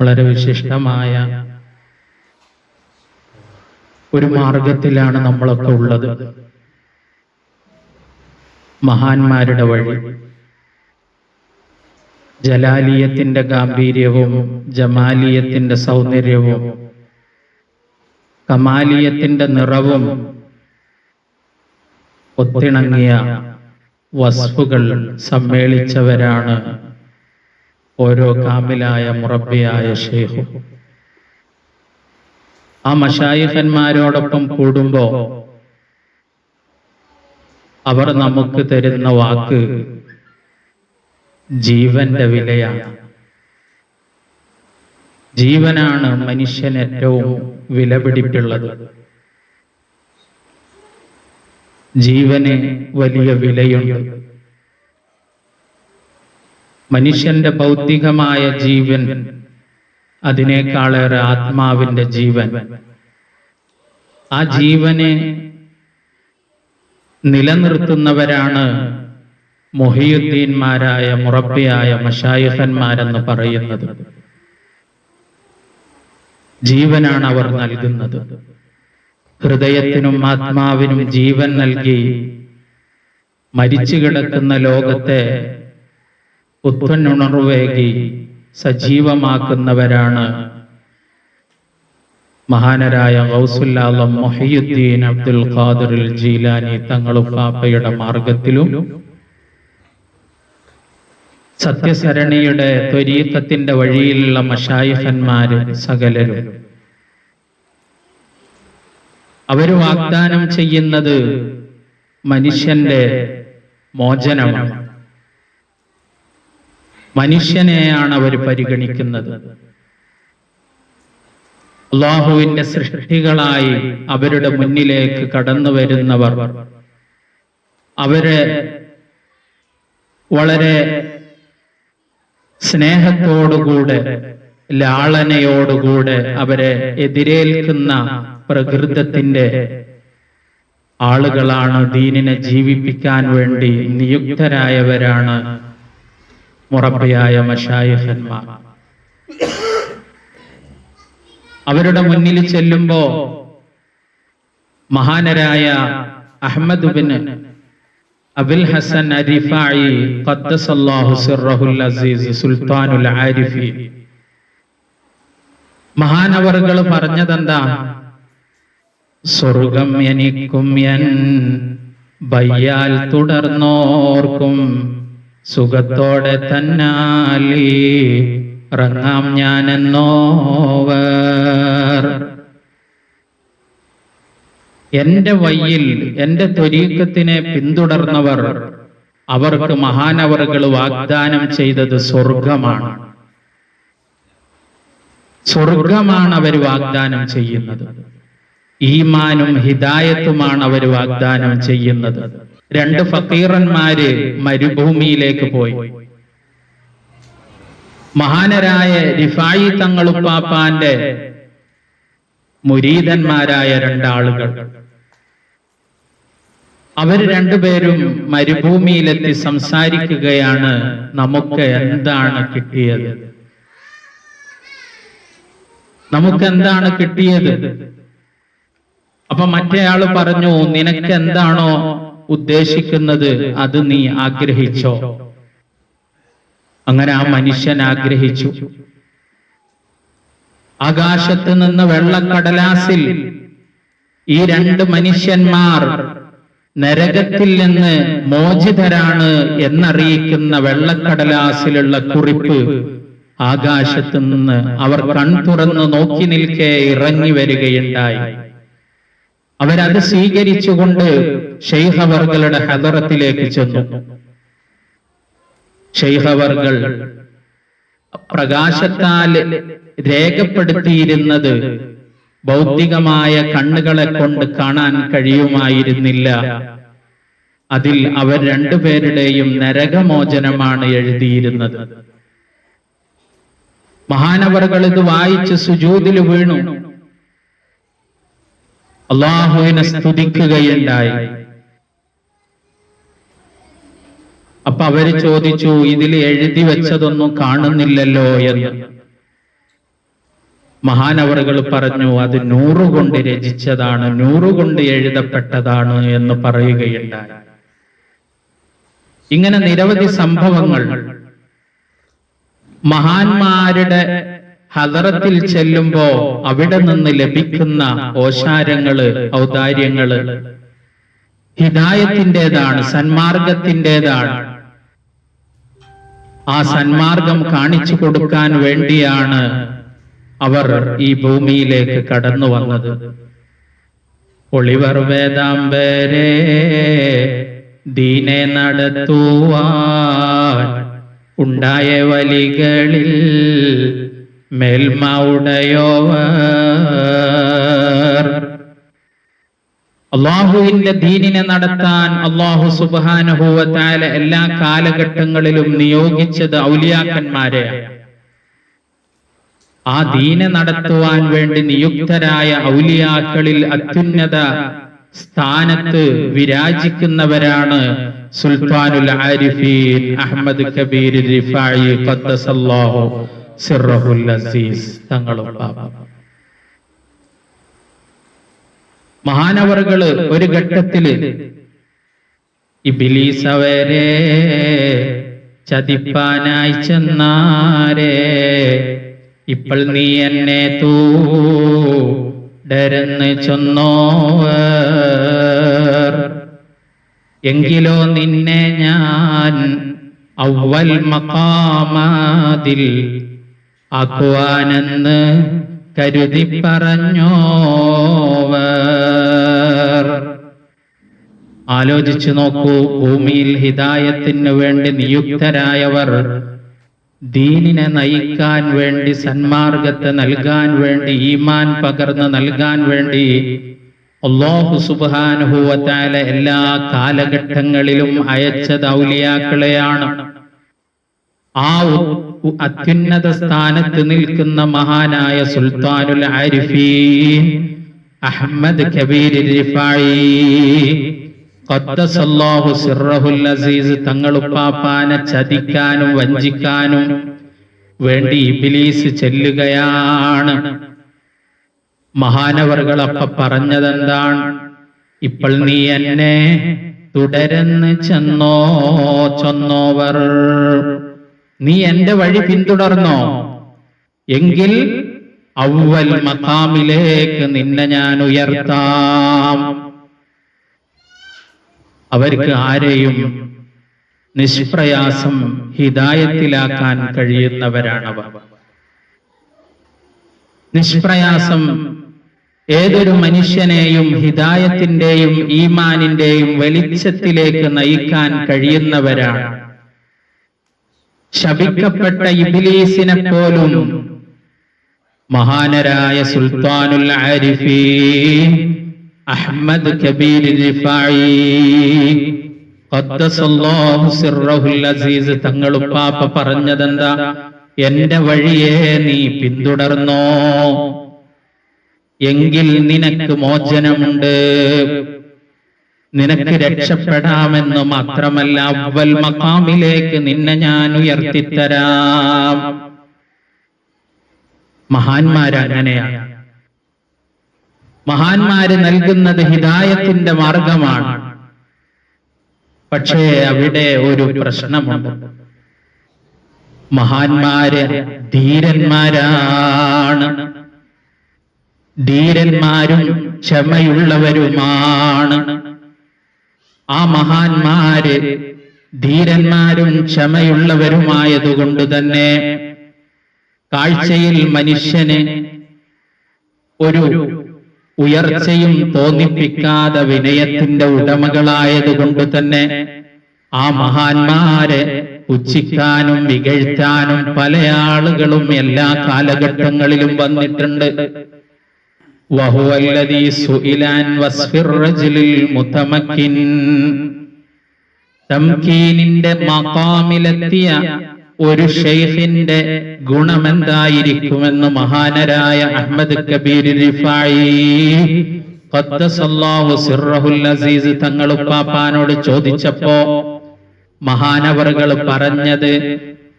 വളരെ വിശിഷ്ടമായ ഒരു മാർഗത്തിലാണ് നമ്മളൊക്കെ ഉള്ളത്. മഹാന്മാരുടെ വഴി. ജലാലിയത്തിന്റെ ഗാംഭീര്യവും ജമാലിയത്തിന്റെ സൗന്ദര്യവും കമാലിയത്തിന്റെ നിറവും ഒത്തിണങ്ങിയ വസ്തുക്കൾ സമ്മേളിച്ചവരാണ് ഓരോ കാമിലായ മുറബിയായ ഷെയ്ഖു ആ മഷായിഖന്മാരോടൊപ്പം കൂടുമ്പോ അവർ നമുക്ക് തരുന്ന വാക്ക് ജീവന്റെ വിലയാണ്. ജീവനാണ് മനുഷ്യൻ ഏറ്റവും വിലപിടിപ്പുള്ളത്. ജീവന് വലിയ വിലയുണ്ട്. മനുഷ്യന്റെ ഭൗതികമായ ജീവൻ അതിനേക്കാളേറെ ആത്മാവിന്റെ ജീവൻ. ആ ജീവനെ നിലനിർത്തുന്നവരാണ് മൊഹിയുദ്ദീൻമാരായ മുറബിയായ മഷായുഹന്മാരെന്ന് പറയുന്നത്. ജീവനാണ് അവർ നൽകുന്നത്. ഹൃദയത്തിനും ആത്മാവിനും ജീവൻ നൽകി മരിച്ചു കിടക്കുന്ന ലോകത്തെ പുത്തനുണർവേകി സജീവമാക്കുന്നവരാണ്. മഹാനരായ ഗൗസുല്ലാലം മൊഹയുദ്ദീൻ അബ്ദുൽ ഖാദിർ ജീലാനി തങ്ങളുപ്പാപ്പയുടെ മാർഗത്തിലും സത്യസരണിയുടെ ത്വരീക്കത്തിന്റെ വഴിയിലുള്ള മഷായിഹന്മാര് സകലരും. അവർ വാഗ്ദാനം ചെയ്യുന്നത് മനുഷ്യന്റെ മോചനമാണ്. മനുഷ്യനെയാണ് അവർ പരിഗണിക്കുന്നത്. അള്ളാഹുവിന്റെ സൃഷ്ടികളായി അവരുടെ മുന്നിലേക്ക് കടന്നു വരുന്നവർ. അവരെ വളരെ സ്നേഹത്തോടുകൂടെ ലാളനയോടുകൂടെ അവരെ എതിരേൽക്കുന്ന പ്രകൃതത്തിന്റെ ആളുകളാണ് ദീനിനെ ജീവിപ്പിക്കാൻ വേണ്ടി നിയുക്തരായവരാണ്. മുറബിയായ മഷായിഹന്മാർ അവരുടെ മുന്നിൽ ചെല്ലുമ്പോ മഹാനരായ Ahmad bin Abul Hasan Rifai ഖദ്ദസല്ലാഹു സിർറഹുൽ അസീസ് സുൽത്താനുൽ ആരിഫി. മഹാനവറുകൾ പറഞ്ഞതെന്താ? സ്വർഗം എനിക്കും എൻ ബയ്യാൽ തുടർന്നോർക്കും. സുഖത്തോടെ തന്നാലി ഇറങ്ങാം ഞാനെന്നോവർ. എന്റെ വയ്യിൽ എന്റെ ത്വരീക്കത്തിനെ പിന്തുടർന്നവർ അവർക്ക് മഹാനവറുകൾ വാഗ്ദാനം ചെയ്തത് സ്വർഗമാണ്. സ്വർഗമാണ് അവർ വാഗ്ദാനം ചെയ്യുന്നത്. ഈമാനും ഹിദായത്തുമാണ് അവർ വാഗ്ദാനം ചെയ്യുന്നത്. രണ്ട് ഫക്കീറന്മാര് മരുഭൂമിയിലേക്ക് പോയി. മഹാനരായ റിഫായി തങ്ങളുപ്പാപ്പാന്റെ മുരീതന്മാരായ രണ്ടാളുകൾ. അവർ രണ്ടുപേരും മരുഭൂമിയിലെത്തി സംസാരിക്കുകയാണ് നമുക്ക് എന്താണ് കിട്ടിയത്? നമുക്ക് എന്താണ് കിട്ടിയത്? അപ്പൊ മറ്റേയാൾ പറഞ്ഞു നിനക്ക് എന്താണോ ഉദ്ദേശിക്കുന്നത് അത് നീ ആഗ്രഹിച്ചോ? അങ്ങനെ ആ മനുഷ്യൻ ആഗ്രഹിച്ചു. ആകാശത്ത് നിന്ന് വെള്ളക്കടലാസിൽ ഈ രണ്ട് മനുഷ്യന്മാർ നരകത്തിൽ നിന്ന് മോചിതരാണ് എന്നറിയിക്കുന്ന വെള്ളക്കടലാസിലുള്ള കുറിപ്പ് ആകാശത്ത് നിന്ന് അവർ കൺ തുറന്ന് നോക്കി നിൽക്കെ ഇറങ്ങി വരികയുണ്ടായി. അവരത് സ്വീകരിച്ചുകൊണ്ട് ഷെയ്ഹവർഗളുടെ ഹദറത്തിലേക്ക് ചെന്നു. ഷെയ്ഹവർഗൾ പ്രകാശത്താൽ രേഖപ്പെടുത്തിയിരുന്നത് ഭൗതികമായ കണ്ണുകളെ കൊണ്ട് കാണാൻ കഴിയുമായിരുന്നില്ല. അതിൽ അവർ രണ്ടുപേരുടെയും നരകമോചനമാണ് എഴുതിയിരുന്നത്. മഹാനവറുകൾ ഇത് വായിച്ച് സുജൂതിൽ വീണു. അള്ളാഹുവിനെ സ്തുതിക്കുകയുണ്ടായി. അപ്പൊ അവർ ചോദിച്ചു ഇതിൽ എഴുതി വെച്ചതൊന്നും കാണുന്നില്ലല്ലോ എന്ന്. മഹാനവറുകൾ പറഞ്ഞു അത് നൂറുകൊണ്ട് രചിച്ചതാണ് നൂറുകൊണ്ട് എഴുതപ്പെട്ടതാണ് എന്ന് പറയുകയുണ്ടായി. ഇങ്ങനെ നിരവധി സംഭവങ്ങൾ മഹാന്മാരുടെ ഹദറത്തിൽ ചെല്ലുമ്പോ അവിടെ നിന്ന് ലഭിക്കുന്ന ഓശാരങ്ങൾ ഔദാര്യങ്ങൾ ഹിദായത്തിന്റെതാണ് സന്മാർഗത്തിന്റെതാണ്. ആ സന്മാർഗം കാണിച്ചു കൊടുക്കാൻ വേണ്ടിയാണ് അവർ ഈ ഭൂമിയിലേക്ക് കടന്നു വന്നത്. ഒളിവർ വേദാംബരെ ദീനെ നടത്തുവാൻ ഉണ്ടായ വലികളിൽ മേൽമ ഉടയോവർ അള്ളാഹുവിന്റെ ദീനിനെ നടത്താൻ അള്ളാഹു സുബാനുഭൂവത്തായ എല്ലാ കാലഘട്ടങ്ങളിലും നിയോഗിച്ചത് ഔലിയാക്കന്മാരെ. ആ ദീനെ നടത്തുവാൻ വേണ്ടി നിയുക്തരായ ഔലിയാക്കളിൽ അത്യുന്നത സ്ഥാനത്ത് വിരാജിക്കുന്നവരാണ് സുൽത്താനുൽ ആരിഫീൻ അഹമ്മദ് കബീർ റിഫായി സിർറഹുൽ അസീസ് തങ്ങളും മഹാനവറുകൾ ഒരു ഘട്ടത്തിൽ ഇബിലീസ് അവരെ ചതിപ്പാനായി ചെന്നാരേ. ഇപ്പോൾ നീ എന്നെ തൂ ഡരന്ന് ചൊന്നോവർ. എങ്കിലോ നിന്നെ ഞാൻ അവൽ മക്കാമാതിൽ ആക്കുവാനെന്ന് കരുതി പറഞ്ഞോവർ ആലോചിച്ചു നോക്കൂ ഭൂമിയിൽ ഹിതായത്തിന് വേണ്ടി നിയുക്തരായവർ ദീനിനെ നയിക്കാൻ വേണ്ടി സന്മാർഗത്തെ നൽകാൻ വേണ്ടി ഈമാൻ പകർന്ന് നൽകാൻ വേണ്ടി അള്ളാഹു സുബാനുഭൂവത്താല എല്ലാ കാലഘട്ടങ്ങളിലും അയച്ച ദൗലിയാക്കളെയാണ് ആ അത്യുന്നത സ്ഥാനത്ത് നിൽക്കുന്ന മഹാനായ സുൽത്താനുൽ ആരിഫീൻ അഹമ്മദ് കബീർ അസീസ് തങ്ങളുപ്പാപ്പാനെ ചതിക്കാനും വഞ്ചിക്കാനും വേണ്ടി ഇബിലീസ് ചെല്ലുകയാണ്. മഹാനവറുകൾ അപ്പ പറഞ്ഞതെന്താണ്? ഇപ്പോൾ നീ എന്നെ തുടരുന്ന് ചെന്നോ ചൊന്നോവർ. നീ എന്റെ വഴി പിന്തുടർന്നോ? എങ്കിൽ അവൽ മക്കാമിലേക്ക് നിന്നെ ഞാൻ ഉയർത്താം. അവർക്ക് ആരെയും നിഷ്പ്രയാസം ഹിതായത്തിലാക്കാൻ കഴിയുന്നവരാണവർ നിഷ്പ്രയാസം ഏതൊരു മനുഷ്യനെയും ഹിതായത്തിന്റെയും ഈമാനിന്റെയും വെളിച്ചത്തിലേക്ക് നയിക്കാൻ കഴിയുന്നവരാണ്. ശപിക്കപ്പെട്ട ഇബിലീസിനെ പോലും മഹാനരായ സുൽത്താനുൽ അഹമ്മദ് കബീർ അസീസ് തങ്ങളുപ്പാപ്പ പറഞ്ഞതെന്താ? എന്റെ വഴിയെ നീ പിന്തുടർന്നോ? എങ്കിൽ നിനക്ക് മോചനമുണ്ട്. നിനക്ക് രക്ഷപ്പെടാമെന്ന് മാത്രമല്ല അവൽ മക്കാമിലേക്ക് നിന്നെ ഞാൻ ഉയർത്തിത്തരാം. മഹാന്മാരങ്ങനെയാണ് മഹാന്മാര് നൽകുന്നത് ഹിതായത്തിന്റെ മാർഗമാണ്. പക്ഷേ അവിടെ ഒരു പ്രശ്നമുണ്ട്. മഹാന്മാര് ധീരന്മാരാണ്. ധീരന്മാരും ക്ഷമയുള്ളവരുമാണ്. ആ മഹാന്മാര് ധീരന്മാരും ക്ഷമയുള്ളവരുമായതുകൊണ്ട് തന്നെ കാഴ്ചയിൽ മനുഷ്യന് ഒരു ഉയർച്ചയും തോന്നിപ്പിക്കാതെ വിനയത്തിന്റെ ഉടമകളായതുകൊണ്ട് തന്നെ ആ മഹാന്മാരെ ഉച്ചിക്കാനും വികഴ്ത്താനും പല ആളുകളും എല്ലാ കാലഘട്ടങ്ങളിലും വന്നിട്ടുണ്ട്. وهو الذي سئل عن وصف الرجل المتمكن തംകീനിന്റെ മക്കാമിലെത്തിയ ഒരു ഷെയ്ഖിന്റെ ഗുണമെന്തായിരിക്കുമെന്ന് മഹാനരായ അഹമ്മദ് കബീർ റിഫായി ഖദ്ദസല്ലാഹു സിർറഹുൽ അസീസ് തങ്ങളുപ്പാപ്പാനോട് ചോദിച്ചപ്പോ മഹാനവറുകൾ പറഞ്ഞത്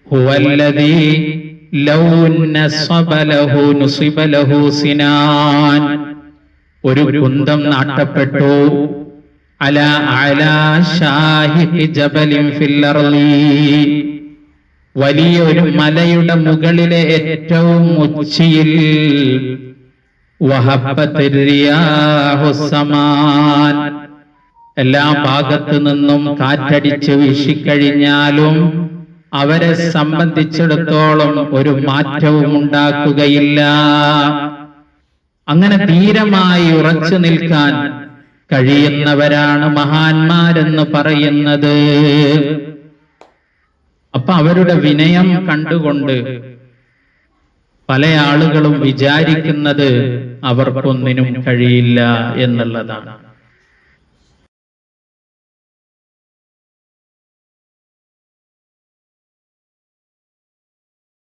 ഹുവല്ലദീ ഒരു കുന്തം നാട്ടപ്പെട്ടു. അല അല ഷാഹി ജബലിൻ വലിയ ഒരു മലയുടെ മുകളിലെ ഏറ്റവും ഉച്ചിയിൽ എല്ലാ ഭാഗത്തു നിന്നും കാറ്റടിച്ച് വീശിക്കഴിഞ്ഞാലും അവരെ സംബന്ധിച്ചിടത്തോളം ഒരു മാറ്റവും ഉണ്ടാക്കുകയില്ല. അങ്ങനെ ധീരമായി ഉറച്ചു നിൽക്കാൻ കഴിയുന്നവരാണ് മഹാന്മാരെന്ന് പറയുന്നത്. അപ്പൊ അവരുടെ വിനയം കണ്ടുകൊണ്ട് പല ആളുകളും വിചാരിക്കുന്നത് അവർക്കൊന്നിനും കഴിയില്ല എന്നുള്ളതാണ്.